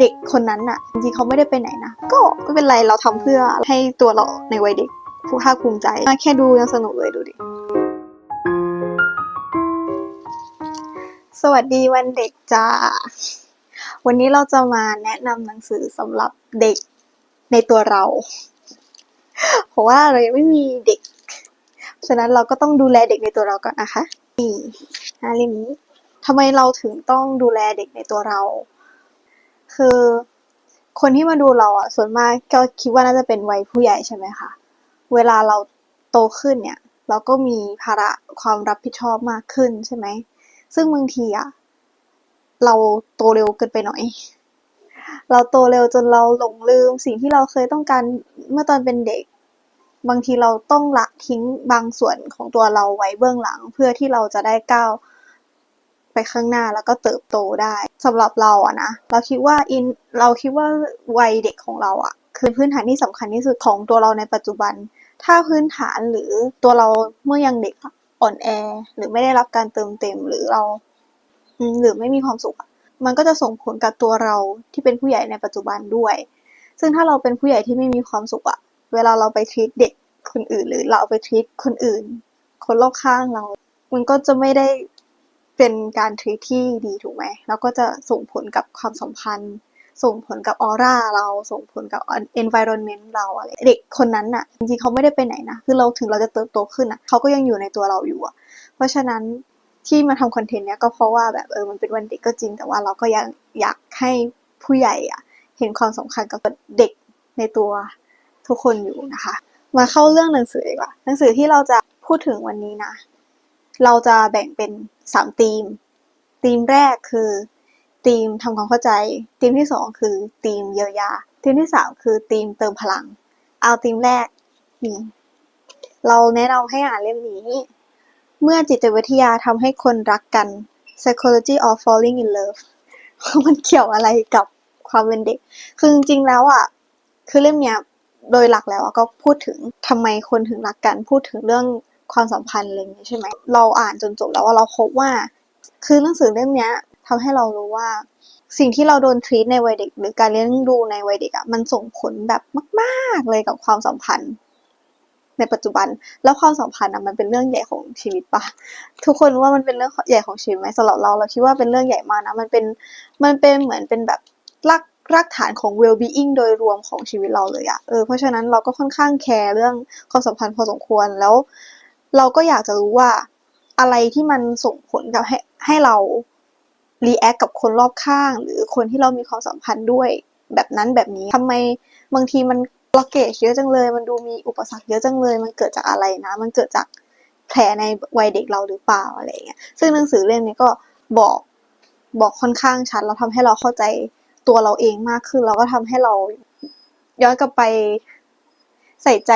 เด็กคนนั้นน่ะจริงๆเขาไม่ได้ไปไหนนะ ก็ไม่เป็นไรเราทำเพื่อให้ตัวเราในวัยเด็กผู้ภาคภูมิใจแค่ดูยังสนุกเลยดูดิ สวัสดีวันเด็กจ้า วันนี้เราจะมาแนะนำหนังสือสำหรับเด็กในตัวเรา เพราะว่าเรายังไม่มีเด็ก ฉะนั้นเราก็ต้องดูแลเด็กในตัวเราก่อนนะคะ นี่หน้าเล่มนี้ทำไมเราถึงต้องดูแลเด็กในตัวเรา คือ คนที่มาดูเราอะ ส่วนมากก็คิดว่าน่าจะเป็นวัยผู้ใหญ่ใช่ไหมคะ เวลาเราโตขึ้นเนี่ย เราก็มีภาระความรับผิดชอบมากขึ้นใช่ไหม ซึ่งบางทีอะ เราโตเร็วเกินไปหน่อย เราโตเร็วจนเราหลงลืม สิ่งที่เราเคยต้องการเมื่อตอนเป็นเด็ก บางทีเราต้องละทิ้งบางส่วนของตัวเราไว้เบื้องหลัง เพื่อที่เราจะได้ก้าว ไปข้างหน้าแล้วก็เติบโตได้สำหรับเราอะนะเราคิดว่าอินเราคิดว่าวัยเด็กของเราอะคือพื้นฐานที่สำคัญที่สุดของตัวเราในปัจจุบัน ถ้าพื้นฐานหรือตัวเราเมื่อยังเด็กอ่อนแอ หรือไม่ได้รับการเติมเต็มหรือเราหรือไม่มีความสุขมันก็จะส่งผลกับตัวเราที่เป็นผู้ใหญ่ในปัจจุบันด้วย ซึ่งถ้าเราเป็นผู้ใหญ่ที่ไม่มีความสุขอะเวลาเราไปทีตเด็กคนอื่น หรือเราไปทีตคนอื่น คนรอบข้างเรา มันก็จะไม่ได้ เป็นการทรีตที่ดีถูกไหม แล้วก็จะส่งผลกับความสัมพันธ์ ส่งผลกับออร่าเรา ส่งผลกับ environment เราอะไร เด็กคนนั้นน่ะ จริงๆเขาไม่ได้ไปไหนนะ คือเราถึงเราจะเติบโตขึ้นอะ เขาก็ยังอยู่ในตัวเราอยู่อะเพราะฉะนั้นที่มาทำคอนเทนต์เนี้ยก็เพราะว่าแบบเออ มันเป็นวันเด็กก็จริง แต่ว่าเราก็ยังอยากให้ผู้ใหญ่อะเห็นความสำคัญกับเด็กในตัวทุกคนอยู่นะคะ มาเข้าเรื่องหนังสือดีกว่า หนังสือที่เราจะพูดถึงวันนี้นะ เราจะแบ่งเป็นสามธีม ธีมแรกคือธีมทำความเข้าใจ ธีมที่สองคือธีมเยียวยา ธีมที่สามคือธีมเติมพลัง เอาธีมแรกนี่เราแนะนำให้อ่านเล่มนี้ เมื่อจิตวิทยาทำให้คนรักกัน psychology of falling in love มันเกี่ยวอะไรกับความเป็นเด็ก คือจริงๆแล้วอะ คือเล่มเนี้ยโดยหลักแล้วก็พูดถึงทำไมคนถึงรักกัน พูดถึงเรื่อง ความสัมพันธ์อะไรอย่างนี้ใช่ไหมเราอ่านจนจบแล้วว่าเราพบว่า คือหนังสือเล่มนี้ยทำให้เรารู้ว่า สิ่งที่เราโดนทรีตในวัยเด็ก หรือการเลี้ยงดูในวัยเด็กอะมันส่งผลแบบมาก ๆเลยกับความสัมพันธ์ในปัจจุบันแล้วความสัมพันธ์อะมันเป็นเรื่องใหญ่ของชีวิตปะทุกคนว่ามันเป็นเรื่องใหญ่ของชีวิตไหมสำหรับเราเราคิดว่าเป็นเรื่องใหญ่มากนะมันเป็นมันเป็นเหมือนเป็นแบบรากรากฐานของ well being โดยรวมของชีวิตเราเลยอะเออเพราะฉะนั้นเราก็ค่อนข้างแคร์เรื่องความสัมพันธ์พอสมควรแล้ว เราก็อยากจะรู้ว่าอะไรที่มันส่งผลกับให้ให้เรารีแอคกับคนรอบข้าง หรือคนที่เรามีความสัมพันธ์ด้วยแบบนั้นแบบนี้ทำไมบางทีมันบล็อกเกจเยอะจังเลย มันดูมีอุปสรรคเยอะจังเลย มันเกิดจากอะไรนะ มันเกิดจากแผลในวัยเด็กเราหรือเปล่าอะไรเงี้ยซึ่งหนังสือเล่มนี้ก็บอกบอกค่อนข้างชัดแล้วทำให้เราเข้าใจตัวเราเองมากขึ้นแล้วก็ทำให้เราย้อนกลับไปใส่ใจ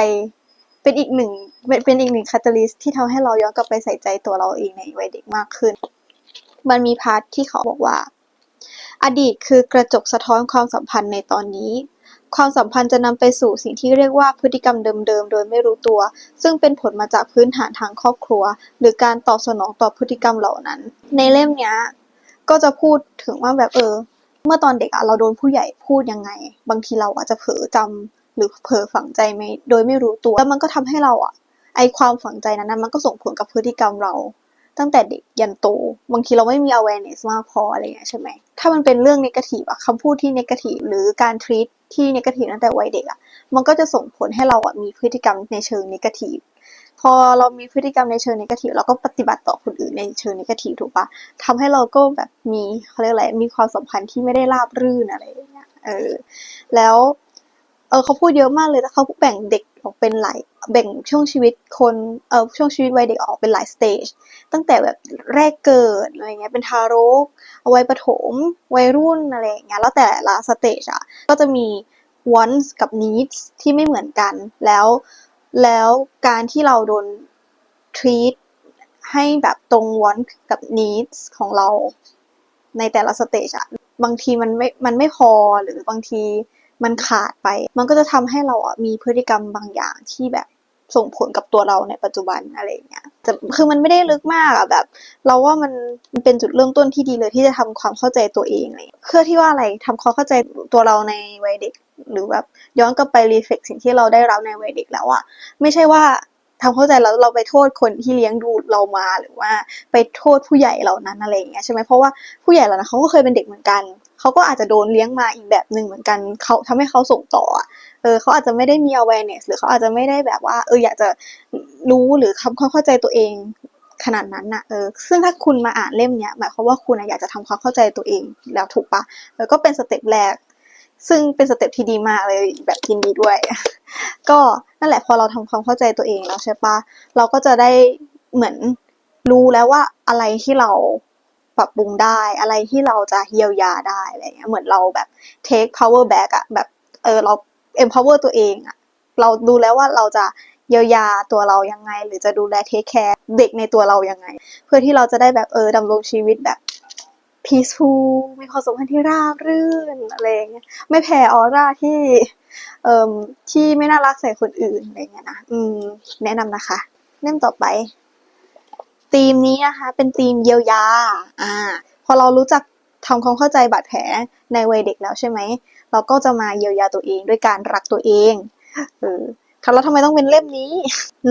เป็นอีกหนึ่งเป็นเป็นอีกหนึ่งคาตาลิสที่ทำให้เราย้อนกลับไปใส่ใจตัวเราเองในวัยเด็กมากขึ้น มันมีพาร์ทที่เขาบอกว่า อดีตคือกระจกสะท้อนความสัมพันธ์ในตอนนี้ ความสัมพันธ์จะนำไปสู่สิ่งที่เรียกว่าพฤติกรรมเดิมๆ โดยไม่รู้ตัว ซึ่งเป็นผลมาจากพื้นฐานทางครอบครัว หรือการตอบสนองต่อพฤติกรรมเหล่านั้น ในเล่มนี้ก็จะพูดถึงว่าแบบเออ เมื่อตอนเด็กอะเราโดนผู้ใหญ่พูดยังไง บางทีเราอาจจะเผลอจำ หรือเผลอฝังใจไม่โดยไม่รู้ตัวแล้วมันก็ทำให้เราอะไอความฝังใจนั้นมันก็ส่งผลกับพฤติกรรมเรา ตั้งแต่เด็กยันโต บางทีเราไม่มี awareness มากพออะไรเงี้ยใช่ไหมถ้ามันเป็นเรื่อง negative อะคำพูดที่ negative หรือการ treat ที่ negative ตั้งแต่วัยเด็กอะมันก็จะส่งผลให้เราอะมีพฤติกรรมในเชิง negative พอเรามีพฤติกรรมในเชิง negative เราก็ปฏิบัติต่อคนอื่นในเชิง negative ถูกปะทำให้เราก็แบบมีเขาเรียกอะไรมีความสัมพันธ์ที่ไม่ได้ราบรื่นอะไรอย่างเงี้ยเออแล้ว เออเขาพูดเยอะมากเลยแต่เขาแบ่งเด็กออกเป็นหลายแบ่งช่วงชีวิตคนเออช่วงชีวิตวัยเด็กออกเป็นหลายสเตจตั้งแต่แบบแรกเกิดอะไรเงี้ยเป็นทารกวัยประถมวัยรุ่นอะไรเงี้ยแล้วแต่ละสเตจอะก็จะมี wants กับ needs ที่ไม่เหมือนกันแล้วแล้วการที่เราโดน treat ให้แบบตรง want กับ needs ของเราในแต่ละสเตจอะบางทีมันไม่ มันไม่พอหรือบางที มันขาดไป มันก็จะทำให้เราอะมีพฤติกรรมบางอย่างที่แบบส่งผลกับตัวเราในปัจจุบันอะไรเงี้ยแต่คือมันไม่ได้ลึกมากอะแบบ เราว่ามันมันเป็นจุดเริ่มต้นที่ดีเลยที่จะทำความเข้าใจตัวเองเลยเพื่อที่ว่าอะไรทำความเข้าใจตัวเราในวัยเด็ก หรือแบบย้อนกลับไปรีเฟกสิ่งที่เราได้รับในวัยเด็กแล้วอะไม่ใช่ว่าทำเข้าใจแล้วเราไปโทษคนที่เลี้ยงดูเรามาหรือว่าไปโทษผู้ใหญ่เหล่านั้นอะไรอย่างเงี้ยใช่ไหมเพราะว่าผู้ใหญ่เหล่านั้นเขาก็เคยเป็นเด็กเหมือนกัน เขาก็อาจจะโดนเลี้ยงมาอีกแบบหนึ่งเหมือนกันเขาทำให้เขาส่งต่อเออเขาอาจจะไม่ได้มี awareness หรือเขาอาจจะไม่ได้แบบว่า เอออยากจะรู้หรือทำความเข้าใจตัวเองขนาดนั้นน่ะ เออ ซึ่งถ้าคุณมาอ่านเล่มเนี้ย หมายความว่าคุณอะอยากจะทำความเข้าใจตัวเองแล้วถูกปะเออก็เป็นสเต็ปแรก ซึ่งเป็นสเต็ปที่ดีมากเลยแบบยินดีด้วย ก็นั่นแหละพอเราทำความเข้าใจตัวเองแล้วใช่ปะเราก็จะได้เหมือนรู้แล้วว่าอะไรที่เรา รับปรุงได้ อะไรที่เราจะเยียวยาได้อะไรเงี้ยเหมือนเราแบบ take power back อะแบบเออเรา empower ตัวเองอะเราดูแล้วว่าเราจะเยียวยาตัวเรายังไง หรือจะดูแล take care เด็กในตัวเรายังไง เพื่อที่เราจะได้แบบเออดำรงชีวิตแบบ peaceful มีความสัมพันธ์ที่ราบรื่นอะไรเงี้ยไม่แผ่ออร่าที่เอ่มที่ไม่น่ารักใส่คนอื่นอะไรเงี้ยนะอืมแนะนำนะคะ เล่มต่อไป ธีมนี้นะคะ เป็นธีมเยียวยา อ่า พอเรารู้จักทำความเข้าใจบาดแผลในวัยเด็กแล้วใช่ไหม เราก็จะมาเยียวยาตัวเองด้วยการรักตัวเองเออแล้วทำไมต้องเป็นเล่มนี้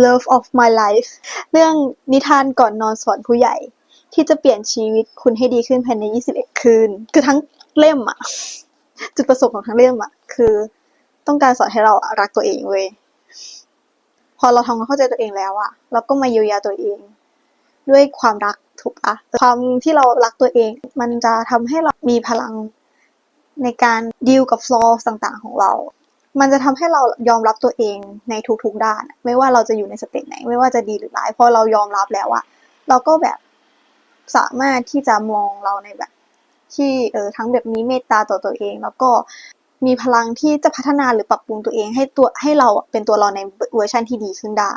Love of My Life เรื่องนิทานก่อนนอนสอนผู้ใหญ่ ที่จะเปลี่ยนชีวิตคุณให้ดีขึ้นภายใน 21 คืน คือทั้งเล่มอะจุดประสงค์ของทั้งเล่มอะคือต้องการสอนให้เรารักตัวเองเว้ยพอเราทำความเข้าใจตัวเองแล้วอะเราก็มาเยียวยาตัวเอง ด้วยความรักถูกปะความที่เรารักตัวเอง มันจะทำให้เรามีพลังในการดีลกับฟลอร์ต่างๆ ของเรา มันจะทำให้เรายอมรับตัวเองในทุกๆด้าน ไม่ว่าเราจะอยู่ในสเตจไหน ไม่ว่าจะดีหรือร้ายพอเรายอมรับแล้วอะเราก็แบบสามารถที่จะมองเราในแบบ ที่เออทั้งแบบมีเมตตาต่อตัวเอง แล้วก็มีพลังที่จะพัฒนาหรือปรับปรุงตัวเองให้ตัวให้เราเป็นตัวเราในเวอร์ชันที่ดีขึ้นได้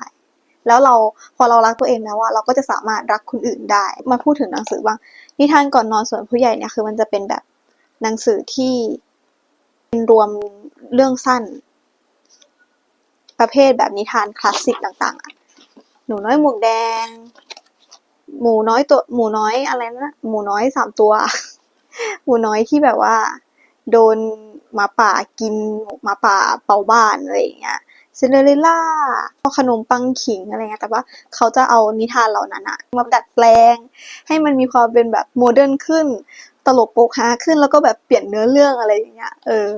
แล้วเราพอเรารักตัวเองแล้วอะเราก็จะสามารถรักคนอื่นได้ มาพูดถึงหนังสือบ้างนิทานก่อนนอนส่วนผู้ใหญ่เนี่ยคือมันจะเป็นแบบหนังสือที่เป็นรวมเรื่องสั้น ประเภทแบบนิทานคลาสสิกต่างๆอะหนูน้อยหมวกแดง หมูน้อยตัวหมูน้อยอะไรนะหมูน้อยสามตัว หมูน้อยที่แบบว่า โดนหมาป่ากินหมาป่าเป่าบ้านอะไรอย่างเงี้ย ซินเดอเรลล่าขนมปังขิงอะไรเงี้ยแต่ว่าเขาจะเอานิทานเหล่านั้นอะมาดัดแปลง ให้มันมีความเป็นแบบโมเดิร์นขึ้น ตลกโปกฮาขึ้นแล้วก็แบบเปลี่ยนเนื้อเรื่องอะไรอย่างเงี้ยเออ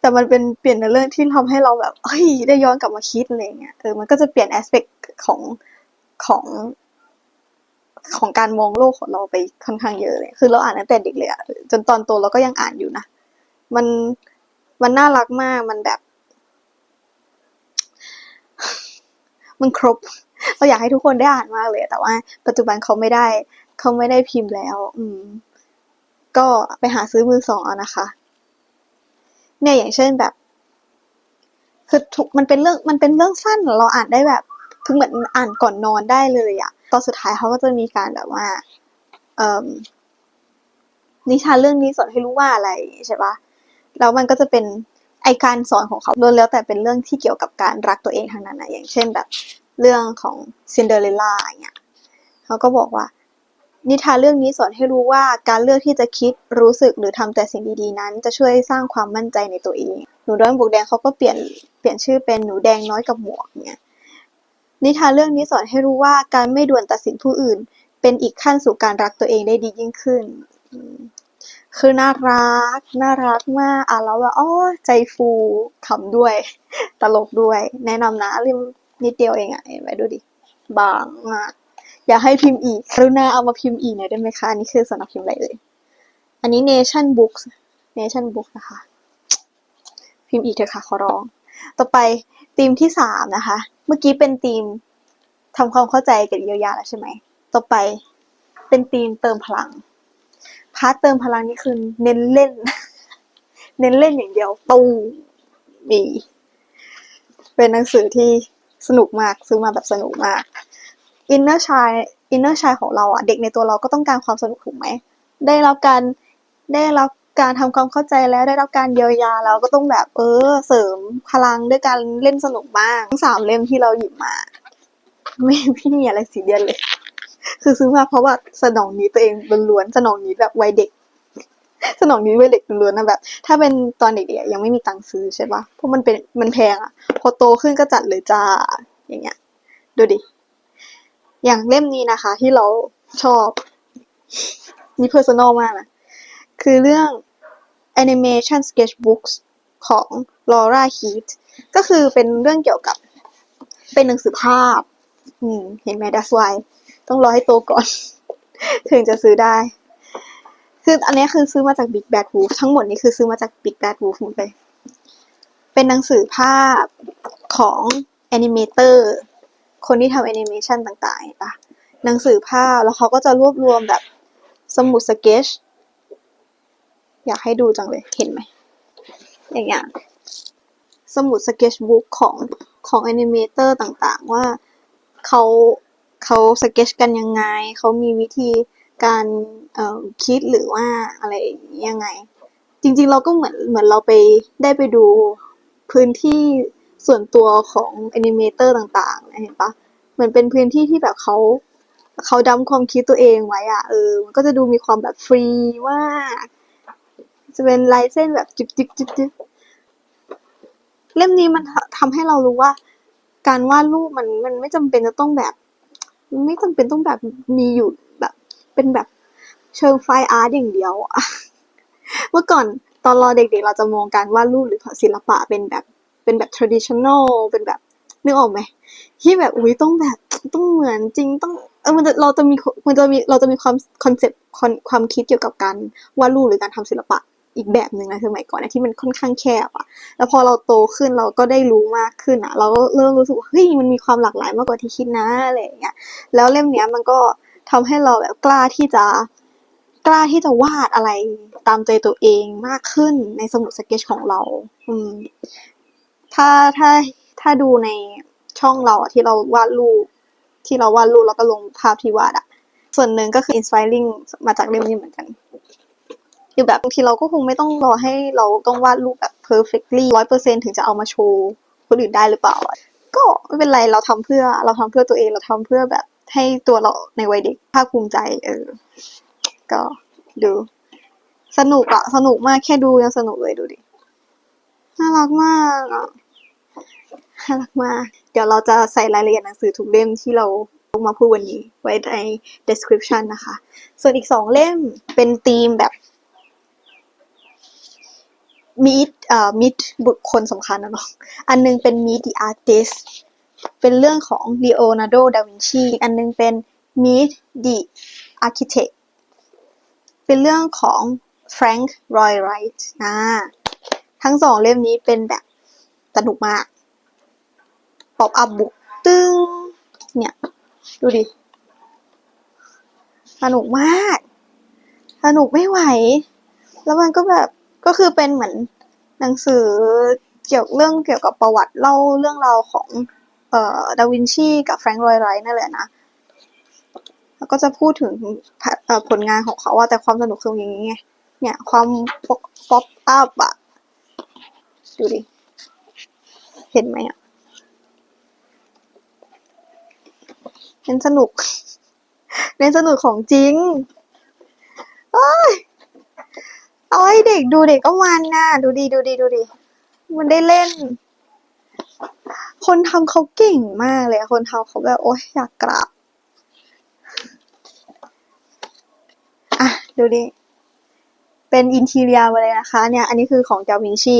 แต่มันเป็นเปลี่ยนเนื้อเรื่องที่ทำให้เราแบบเฮ้ยได้ย้อนกลับมาคิดอะไรเงี้ยเออมันก็จะเปลี่ยนแอสเปกของของของการมองโลกของเราไปค่อนข้างเยอะเลย คือเราอ่านตั้งแต่เด็กเลยอะจนตอนโตเราก็ยังอ่านอยู่นะ มัน มันน่ารักมาก มันแบบ มันครบ เราอยากให้ทุกคนได้อ่านมากเลย แต่ว่า ปัจจุบันเขาไม่ได้ เขาไม่ได้พิมพ์แล้ว อืม ก็ไปหาซื้อมือสองเอานะคะ เนี่ยอย่างเช่นแบบ คือทุกมันเป็นเรื่องมันเป็นเรื่องสั้นเราอ่านได้แบบคือเหมือนอ่านก่อนนอนได้เลยอะตอนสุดท้ายเขาก็จะมีการแบบว่า เอ่มนิทานเรื่องนี้สอนให้รู้ว่าอะไรใช่ปะแล้วมันก็จะเป็น ไอการสอนของเขาล้วนแล้วแต่เป็นเรื่องที่เกี่ยวกับการรักตัวเองทางนั้นนะอย่างเช่นแบบเรื่องของซินเดอเรลล่าอย่างเงี้ยเขาก็บอกว่า นิทานเรื่องนี้สอนให้รู้ว่าการเลือกที่จะคิดรู้สึกหรือทำแต่สิ่งดีๆนั้น จะช่วยสร้างความมั่นใจในตัวเอง หนูน้อยบวกแดงเขาก็เปลี่ยนเปลี่ยนชื่อเป็นหนูแดงน้อยกับหมวกเนี่ยนิทานเรื่องนี้สอนให้รู้ว่าการไม่ด่วนตัดสินผู้อื่น เป็นอีกขั้นสู่การรักตัวเองได้ดียิ่งขึ้น คือน่ารัก น่ารักมาก อะแล้วแบบอ๋อใจฟูขำด้วย ตลกด้วย แนะนำนะเล่มนิดเดียวเองอะเห็นไหมดูดิ บางมากอยากให้พิมพ์อีกกรุณาเอามาพิมพ์อีกหน่อยได้ไหมคะ อันนี้คือสำนักพิมพ์อะไรเอ่ยอันนี้ Nation Books Nation Books นะคะ พิมพ์อีกเถอะค่ะขอร้อง ต่อไปธีมที่สามนะคะ เมื่อกี้เป็นธีมทำความเข้าใจกับเยียวยาแล้วใช่ไหม ต่อไปเป็นธีมเติมพลัง พาร์ทเติมพลังนี่คือเน้นเล่น เน้นเล่นอย่างเดียวตูมมีเป็นหนังสือที่สนุกมากซื้อมาแบบสนุกมากอินเนอร์ชายอินเนอร์ชายของเราอะเด็กในตัวเราก็ต้องการความสนุกถูกไหมได้รับการได้รับการทำความเข้าใจแล้วได้รับการเยียวยาแล้วก็ต้องแบบเออเสริมพลังด้วยการเล่นสนุกบ้างทั้งสามเล่มที่เราหยิบมา ไม่ไม่มีอะไรสีเดียนเลย คือซื้อมาเพราะว่าสนองนี้ตัวเองล้วนๆสนองนี้แบบวัยเด็ก สนองนี้วัยเด็กล้วนๆนะแบบ ถ้าเป็นตอนเด็กๆยังไม่มีตังค์ซื้อใช่ปะเพราะมันเป็นมันแพงอะพอโตขึ้นก็จัดเลยจ้าอย่างเงี้ย ดูดิ อย่างเล่มนี้นะคะ ที่เราชอบนี่ personal มากนะคือเรื่อง animation sketchbooks ของ Laura Heath ก็คือเป็นเรื่องเกี่ยวกับเป็นหนังสือภาพ อืม เห็นไหม that's why ต้องรอให้โตก่อน ถึงจะซื้อได้ คืออันนี้คือซื้อมาจาก Big Bad Wolf ทั้งหมดนี้คือซื้อมาจาก Big Bad Wolf หมดเลย เป็นหนังสือภาพของแอนิเมเตอร์ คนที่ทำแอนิเมชันต่างๆปะหนังสือภาพแล้วเขาก็จะรวบรวมแบบสมุดสเก็ตอยากให้ดูจังเลย เห็นไหม อย่างเงี้ย สมุดสเก็ตบุ๊กของของแอนิเมเตอร์ต่างๆ ว่าเขา เขาสเก็ตกันยังไง เขามีวิธีการคิดหรือว่าอะไรยังไง จริงๆเราก็เหมือนเหมือนเราไปได้ไปดูพื้นที่ส่วนตัวของแอนิเมเตอร์ต่างๆเห็นปะเหมือนเป็นพื้นที่ที่แบบเขาเขาดำความคิดตัวเองไว้อะเออ มันก็จะดูมีความแบบฟรีมากจะเป็นลายเส้นแบบจิบจิบจิบจิบเล่มนี้มันทำให้เรารู้ว่า การวาดรูปมันมันไม่จำเป็นจะต้องแบบ ไม่จำเป็นต้องแบบมีอยู่แบบ เป็นแบบเชิงไฟอาร์ตอย่างเดียวอะเมื่อก่อนตอนเราเด็กๆ เราจะมองการวาดรูปหรือศิลปะเป็นแบบเป็นแบบ traditional เป็นแบบนึกออกไหมที่แบบอุ้ยต้องแบบต้องเหมือนจริงต้องเออมันจะเราจะมีมันจะมีเราจะมีความคอนเซ็ปต์ความคิดเกี่ยวกับการวาดรูปหรือการทำศิลปะ อีกแบบหนึ่งในสมัยก่อนนะที่มันค่อนข้างแคบอะแล้วพอเราโตขึ้นเราก็ได้รู้มากขึ้นอะเราก็เริ่มรู้สึกว่าเฮ้ยมันมีความหลากหลายมากกว่าที่คิดนะอะไรอย่างเงี้ยแล้วเล่มเนี้ยมันก็ทำให้เราแบบกล้าที่จะกล้าที่จะวาดอะไรตามใจตัวเองมากขึ้นในสมุดสเก็ตของเรา อืม ถ้าถ้าถ้าดูในช่องเราอะที่เราวาดรูปที่เราวาดรูปแล้วก็ลงภาพที่วาดอะส่วนหนึ่งก็คือ inspiring มาจากเล่มนี้เหมือนกัน คือแบบบางทีเราก็คงไม่ต้องรอให้เราต้องวาดรูปแบบ perfectly ร้อยเปอร์เซ็นถึงจะเอามาโชว์คนอื่นได้หรือเปล่าก็ไม่เป็นไรเราทำเพื่อเราทำเพื่อตัวเองเราทำเพื่อแบบให้ตัวเราในวัยเด็กภาคภูมิใจ เออ ก็ดู สนุกอะสนุกมากแค่ดูยังสนุกเลยดูดิน่ารักมากอะน่ารักมาก เดี๋ยวเราจะใส่รายละเอียดหนังสือทุกเล่มที่เราลงมาพูดวันนี้ ไว้ใน description นะคะ ส่วนอีกสองเล่มเป็นธีมแบบ มีดเอ่อมีดบุคคลสำคัญนะเนาะอันนึงเป็น Meet the Artist เป็นเรื่องของ Leonardo da Vinci อีกอันนึงเป็น Meet the Architect เป็นเรื่องของ Frank Lloyd Wright อ่าทั้งสองเล่มนี้เป็นแบบสนุกมากปอบอัพบุกตึ้งเนี่ย ดูดิ สนุกมาก สนุกไม่ไหว แล้วมันก็แบบ ก็คือเป็นเหมือนหนังสือเกี่ยวเรื่องเกี่ยวกับประวัติเล่าเรื่องราวของเอ่อดาวินชีกับแฟรงค์รอยไรท์นั่นแหละนะแล้วก็จะพูดถึงผลงานของเขาว่าแต่ความสนุกคืออย่างนี้ไงเนี่ยความป๊อปอัพอะดูดิ เห็นไหมอะเล่นสนุกเล่นสนุกของจริงอ้ย เอาให้เด็กดูเด็กก็มันน่ะดูดีดูดีดูดี มันได้เล่น คนทำเขาเก่งมากเลยคนทำเขาแบบโอ๊ยอยากกราบอะดูดิ เป็นอินทีเรียมาเลยนะคะเนี่ย อันนี้คือของดาวินชี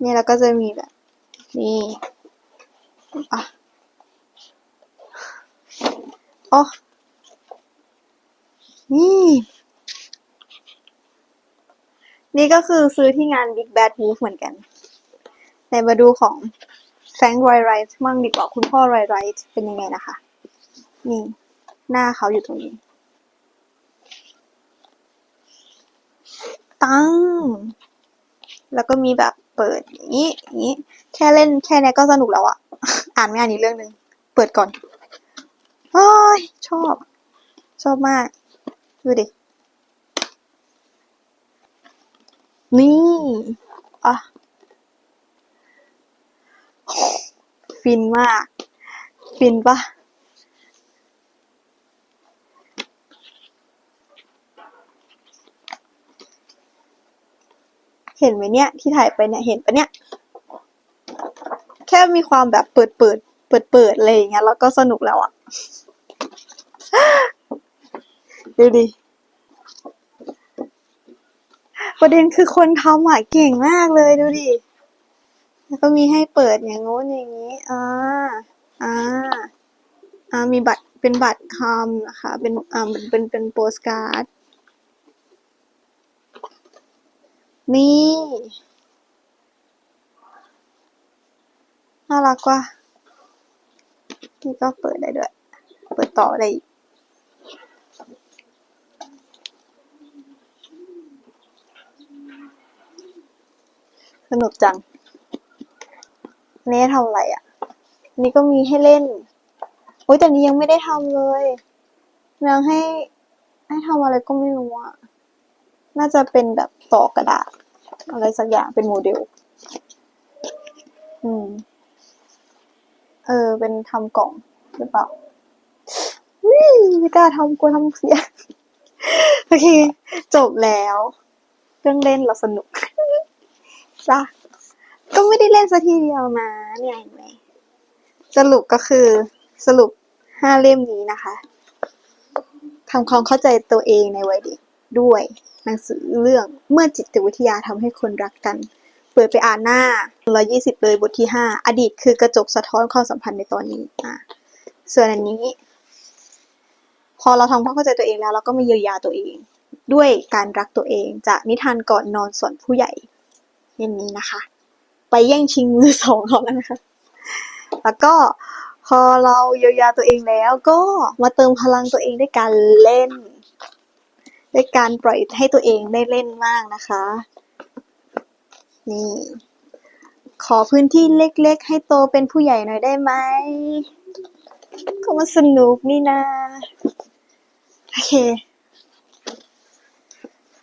เนี่ยแล้วก็จะมีแบบ นี่อะโอ้ นี่นี่ก็คือซื้อที่งาน Big Bad Wolf เหมือนกัน ในมาดูของแฟงค์รอยไรท์มั่งดีกว่าคุณพ่อรอยไรท์เป็นยังไงนะคะ นี่ หน้าเขาอยู่ตรงนี้ ตั้ง แล้วก็มีแบบเปิดอย่างนี้อย่างนี้ แค่เล่นแค่นี้ก็สนุกแล้วอะอ่านไม่อ่านอีกเรื่องหนึ่ง เปิดก่อนโอ้ยชอบ ชอบมาก ดูดิ นี่อะฟินมาก ฟินปะเห็นไหมเนี่ยที่ถ่ายไปเนี่ยเห็นปะเนี่ย แค่มีความแบบเปิดเปิดเปิดเปิดอะไรอย่างเงี้ยแล้วก็สนุกแล้วอะ ดูดิ ประเด็นคือคนทำอะเก่งมากเลยดูดิ แล้วก็มีให้เปิดอย่างงู้นอย่างนี้ อ่า อ่า อ่า มีบัตร เป็นบัตรคำนะคะ เป็น อ่า เป็น เป็น เป็นโปสการ์ด นี่ น่ารักว่ะนี่ก็เปิดได้ด้วย เปิดต่อได้อีก สนุกจังนี่ทำอะไรอะ นี่ก็มีให้เล่น โอ้ยแต่นี้ยังไม่ได้ทำเลยยังให้ ให้ทำอะไรก็ไม่รู้อะน่าจะเป็นแบบต่อกระดาษ อะไรสักอย่างเป็นโมเดล อืม เออ เป็นทำกล่องหรือเปล่าวิไม่กล้าทำกลัวทำเสีย โอเค จบแล้ว เรื่องเล่นเราสนุก จ้ะก็ไม่ได้เล่นสักทีเดียวนะเนี่ยเห็นไหมสรุปก็คือสรุปห้าเล่มนี้นะคะทำความเข้าใจตัวเองในวัยเด็กด้วย หนังสือเรื่องเมื่อจิตวิทยาทำให้คนรักกัน เปิดไปอ่านหน้า 120 เลยบทที่ 5 อดีตคือกระจกสะท้อนความสัมพันธ์ในตอนนี้อะส่วนอันนี้ พอเราทำความเข้าใจตัวเองแล้ว เราก็มาเยียวยาตัวเอง ด้วยการรักตัวเองจากนิทานก่อนนอนสอนผู้ใหญ่ เล่มนี้นะคะ ไปแย่งชิงมือสองเขาแล้วนะคะ แล้วก็พอเราเยียวยาตัวเองแล้วก็มาเติมพลังตัวเองด้วยการเล่น ด้วยการปล่อยให้ตัวเองได้เล่นมากนะคะ นี่ ขอพื้นที่เล็กๆ ให้โตเป็นผู้ใหญ่หน่อยได้ไหมก็มาสนุกนี่นะ โอเค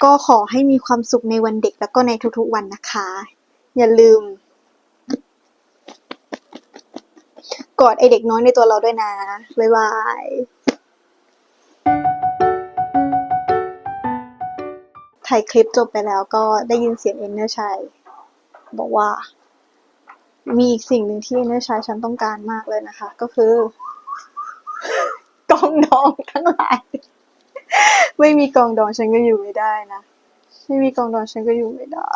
ก็ขอให้มีความสุขในวันเด็กแล้วก็ในทุกๆวันนะคะ อย่าลืม กอดไอเด็กน้อยในตัวเราด้วยนะ บ๊ายบายถ่ายคลิปจบไปแล้วก็ได้ยินเสียงเอนเนอร์ชัยบอกว่า มีอีกสิ่งหนึ่งที่เอนเนอร์ชัยฉันต้องการมากเลยนะคะ ก็คือกองดองทั้งหลาย ไม่มีกองดองฉันก็อยู่ไม่ได้นะ ไม่มีกองดองฉันก็อยู่ไม่ได้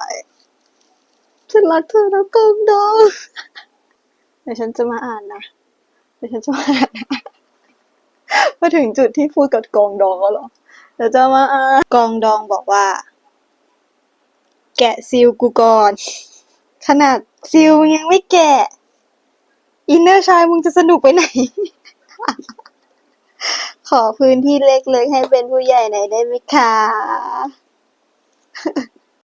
ฉันรักเธอนะกองดองเดี๋ยวฉันจะมาอ่านนะเดี๋ยวฉันจะมาอ่านนะมาถึงจุดที่พูดกับกองดองแล้วเหรอเดี๋ยวจะมาอ่านกองดองบอกว่า แกะซิลกูก่อน ขนาดซิลยังไม่แกะ อินเนอร์ชายมึงจะสนุกไปไหน ขอพื้นที่เล็ก ๆ ให้เป็นผู้ใหญ่หน่อยได้ไหมคะ